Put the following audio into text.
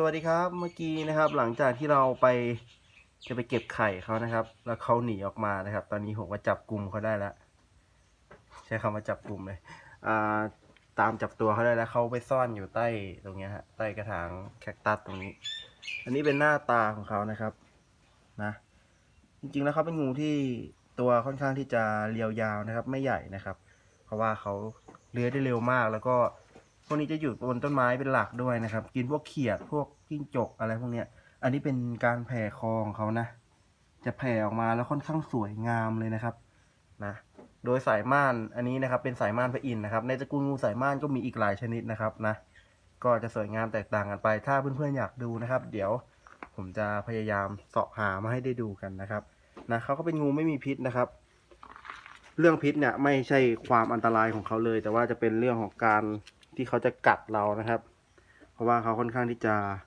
สวัสดีครับเมื่อกี้นะครับหลังจากที่เราไปจะไปเก็บไข่เขานะครับ แล้วเขาหนีออกมานะครับ ตอนนี้ผมก็จับกลุ่มเขาได้แล้ว ใช้คำว่าจับกลุ่มเลยอ่าตามจับตัวเขาได้แล้วเขาไปซ่อนอยู่ใต้ตรงเนี้ยฮะใต้กระถางแคคตัสตรงนี้ อันนี้เป็นหน้าตาของเขานะครับนะจริงๆแล้วเขาเป็นงูที่ตัวค่อนข้างที่จะเรียวยาวนะครับ ไม่ใหญ่นะครับ เพราะว่าเขาเลื้อยได้เร็วมากแล้วก็ พวกนี้จะอยู่บนต้นไม้เป็นหลักด้วยนะครับ กินพวกเขียดพวกกิ้งจกอะไรพวกเนี้ย อันนี้เป็นการแผ่คอของเขานะ จะแผ่ออกมาแล้วค่อนข้างสวยงามเลยนะครับนะโดยสายม่านอันนี้นะครับ เป็นสายม่านพระอินทร์นะครับ ในตระกูลงูสายม่านก็มีอีกหลายชนิดนะครับนะก็จะสวยงามแตกต่างกันไป ถ้าเพื่อนๆอยากดูนะครับ เดี๋ยวผมจะพยายามเสาะหามาให้ได้ดูกันนะครับนะเขาก็เป็นงูไม่มีพิษนะครับ เรื่องพิษเนี่ยไม่ใช่ความอันตรายของเขาเลย แต่ว่าจะเป็นเรื่องของการ ที่เขาจะกัดเรานะครับ เพราะว่าเขาค่อนข้างที่จะ